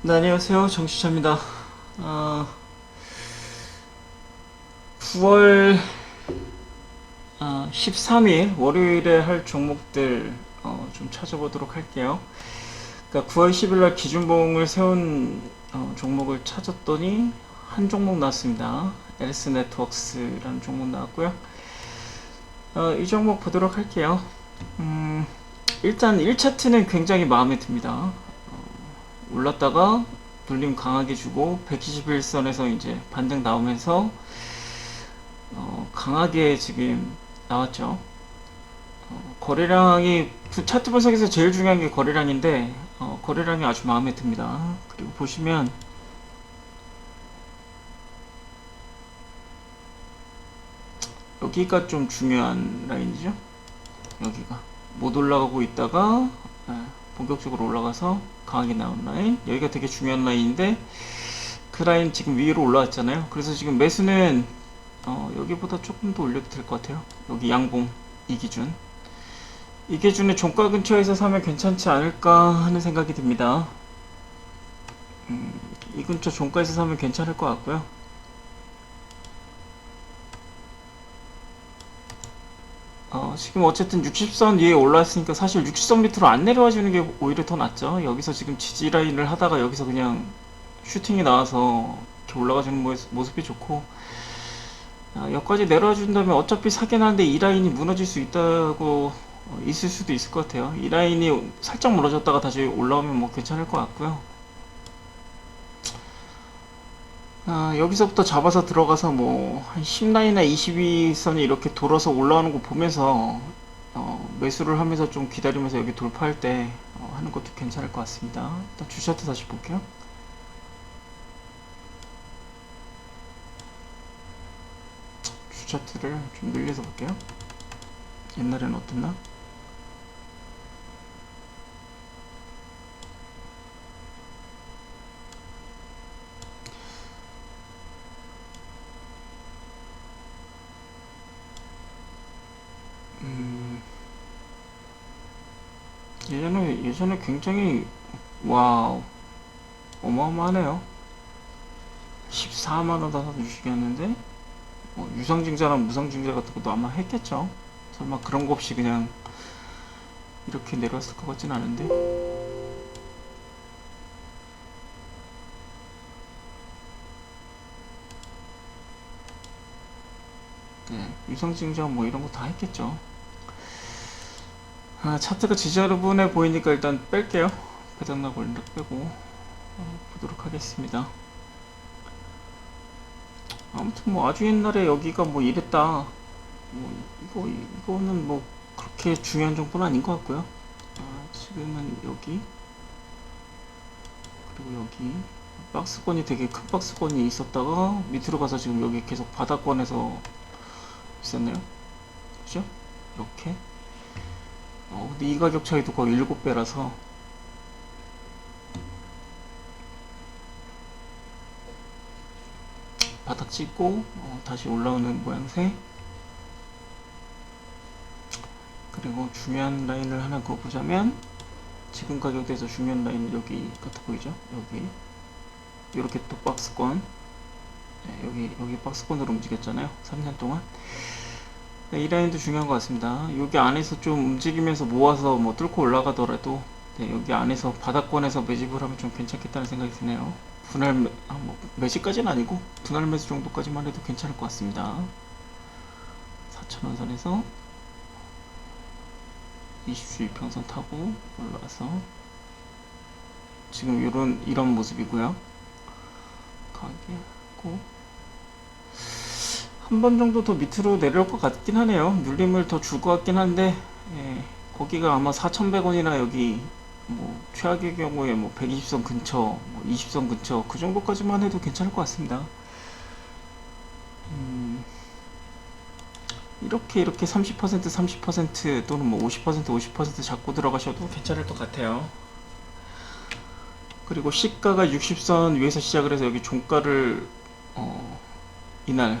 네, 안녕하세요. 정치자입니다. 어, 9월 어, 13일 월요일에 할 종목들 어, 좀 찾아보도록 할게요. 그러니까 9월 10일 날 기준봉을 세운 어, 종목을 찾았더니 한 종목 나왔습니다. 엘스 네트워크스라는 종목 나왔고요. 어, 이 종목 보도록 할게요. 음, 일단 1차트는 굉장히 마음에 듭니다. 올랐다가 눌림 강하게 주고 121선에서 이제 반등 나오면서 어, 강하게 지금 나왔죠. 어, 거래량이 부- 차트 분석에서 제일 중요한 게 거래량인데 어, 거래량이 아주 마음에 듭니다. 그리고 보시면 여기가 좀 중요한 라인이죠. 여기가 못 올라가고 있다가 예, 본격적으로 올라가서 강하게 나온 라인. 여기가 되게 중요한 라인인데 그 라인 지금 위로 올라왔잖아요. 그래서 지금 매수는 어, 여기보다 조금 더 올려도 될 것 같아요. 여기 양봉 이 기준. 이 기준에 종가 근처에서 사면 괜찮지 않을까 하는 생각이 듭니다. 음, 이 근처 종가에서 사면 괜찮을 것 같고요 어, 지금 어쨌든 60선 위에 올라왔으니까 사실 60선 밑으로 안 내려와 주는 게 오히려 더 낫죠. 여기서 지금 지지 라인을 하다가 여기서 그냥 슈팅이 나와서 이렇게 올라가 주는 모습- 모습이 좋고 아, 여기까지 내려와 준다면 어차피 사긴 하는데 이 라인이 무너질 수 있다고 어, 있을 수도 있을 것 같아요. 이 라인이 살짝 무너졌다가 다시 올라오면 뭐 괜찮을 것 같고요. 아, 여기서부터 잡아서 들어가서 뭐, 한 10라인이나 22선이 이렇게 돌아서 올라오는 거 보면서, 어, 매수를 하면서 좀 기다리면서 여기 돌파할 때, 어, 하는 것도 괜찮을 것 같습니다. 일단 주차트 다시 볼게요. 주차트를 좀 늘려서 볼게요. 옛날에는 어땠나? 예전에, 예전에 굉장히, 와우, 어마어마하네요. 14만원 다 주식이었는데, 뭐 유상증자나 무상증자 같은 것도 아마 했겠죠. 설마 그런 거 없이 그냥 이렇게 내려왔을 것 같진 않은데. 네, 유상증자 뭐 이런 거 다 했겠죠. 아, 차트가 지지하분해 보이니까 일단 뺄게요. 배당락 올린다 빼고 어, 보도록 하겠습니다. 아무튼 뭐 아주 옛날에 여기가 뭐 이랬다. 뭐 이거 이거는 뭐 그렇게 중요한 정보는 아닌 것 같고요. 아, 지금은 여기 그리고 여기 박스권이 되게 큰 박스권이 있었다가 밑으로 가서 지금 여기 계속 바닥권에서 있었네요. 그죠? 이렇게. 어, 근데 이 가격 차이도 거의 7배라서. 바닥 찍고 어, 다시 올라오는 모양새. 그리고 중요한 라인을 하나 그어보자면 지금 가격대에서 중요한 라인은 여기 같아 보이죠? 여기. 이렇게 또 박스권. 네, 여기 여기 박스권으로 움직였잖아요. 3년 동안 네, 이 라인도 중요한 것 같습니다. 여기 안에서 좀 움직이면서 모아서 뭐 뚫고 올라가더라도 네, 여기 안에서 바닥권에서 매집을 하면 좀 괜찮겠다는 생각이 드네요. 분할 매, 아, 뭐 매집까지는 아니고 분할 매수 정도까지만 해도 괜찮을 것 같습니다. 4천원 선에서 20주 이평선 타고 올라가서 지금 이런 이런 모습이고요. 가게 하고 한 번 정도 더 밑으로 내려올 것 같긴 하네요. 눌림을 더 줄 것 같긴 한데 예, 거기가 아마 4,100원이나 여기 뭐 최악의 경우에 뭐 120선 근처, 뭐 20선 근처 그 정도까지만 해도 괜찮을 것 같습니다. 음, 이렇게 이렇게 30% 30% 또는 뭐 50% 50% 잡고 들어가셔도 괜찮을 것 같아요. 그리고 시가가 60선 위에서 시작을 해서 여기 종가를 어, 이날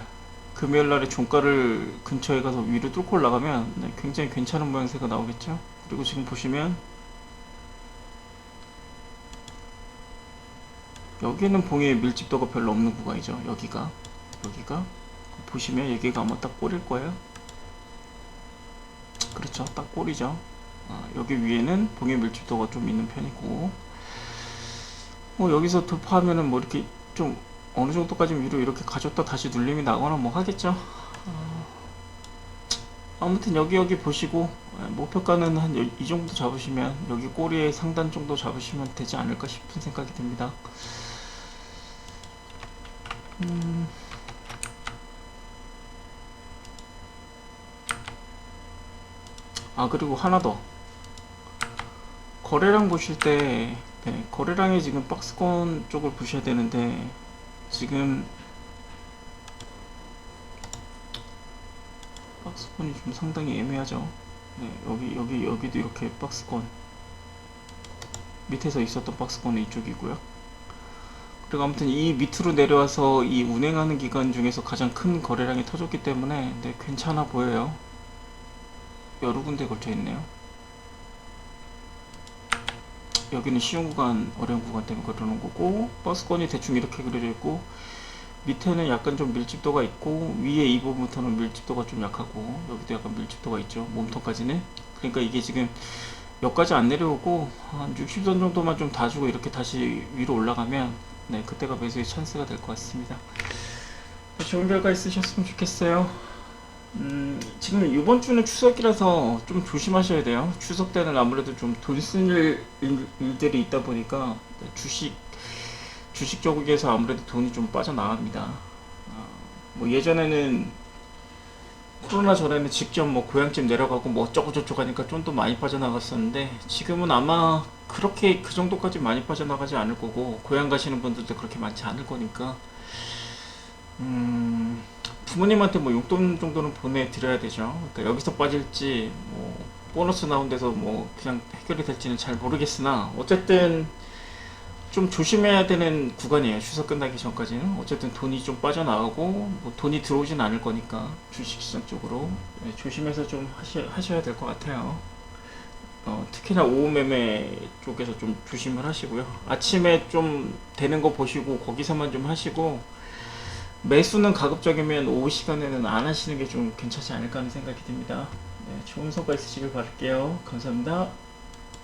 금요일 날에 종가를 근처에 가서 위로 뚫고 올라가면 네, 굉장히 괜찮은 모양새가 나오겠죠. 그리고 지금 보시면 여기는 봉의 밀집도가 별로 없는 구간이죠. 여기가 여기가 보시면 여기가 아마 딱 꼬릴 거예요. 그렇죠, 딱 꼬리죠. 아, 여기 위에는 봉의 밀집도가 좀 있는 편이고, 뭐 여기서 돌파하면은 뭐 이렇게 좀 어느 정도까지 위로 이렇게 가졌다 다시 눌림이 나거나 뭐 하겠죠. 아, 아무튼 여기 여기 보시고 예, 목표가는 한 이 정도 잡으시면 여기 꼬리의 상단 정도 잡으시면 되지 않을까 싶은 생각이 듭니다. 음, 아 그리고 하나 더 거래량 보실 때 네, 거래량이 지금 박스권 쪽을 보셔야 되는데 지금 박스권이 좀 상당히 애매하죠. 네, 여기 여기 여기도 이렇게 박스권 밑에서 있었던 박스권은 이쪽이고요. 그리고 아무튼 이 밑으로 내려와서 이 운행하는 기간 중에서 가장 큰 거래량이 터졌기 때문에 네, 괜찮아 보여요. 여러 군데 걸쳐 있네요. 여기는 쉬운 구간, 어려운 구간 때문에 그러는 거고 버스권이 대충 이렇게 그려져 있고 밑에는 약간 좀 밀집도가 있고 위에 이 부분부터는 밀집도가 좀 약하고 여기도 약간 밀집도가 있죠 몸통까지는. 그러니까 이게 지금 여기까지 안 내려오고 한 60선 정도만 좀 다주고 이렇게 다시 위로 올라가면 네 그때가 매수의 찬스가 될 것 같습니다. 좋은 결과 있으셨으면 좋겠어요 음, 지금 이번 주는 추석이라서 좀 조심하셔야 돼요. 추석 때는 아무래도 좀돈쓸 일들이 있다 보니까 네, 주식 주식 쪽에서 아무래도 돈이 좀 빠져나갑니다. 아, 뭐 예전에는 코로나 전에는 직접 뭐 고향집 내려가고 뭐 어쩌고 저쩌고 하니까 좀 더 많이 빠져나갔었는데 지금은 아마 그렇게 그 정도까지 많이 빠져나가지 않을 거고 고향 가시는 분들도 그렇게 많지 않을 거니까 음, 부모님한테 뭐 용돈 정도는 보내드려야 되죠. 그러니까 여기서 빠질지 뭐 보너스 나온 데서 뭐 그냥 해결이 될지는 잘 모르겠으나 어쨌든 좀 조심해야 되는 구간이에요. 추석 끝나기 전까지는 어쨌든 돈이 좀 빠져나가고 뭐 돈이 들어오진 않을 거니까 주식시장 쪽으로 네, 조심해서 좀 하시, 하셔야 될 것 같아요. 어, 특히나 오후 매매 쪽에서 좀 조심을 하시고요. 아침에 좀 되는 거 보시고 거기서만 좀 하시고 매수는 가급적이면 오후 시간에는 안 하시는 게 좀 괜찮지 않을까 하는 생각이 듭니다. 네, 좋은 성과 있으시길 바랄게요. 감사합니다.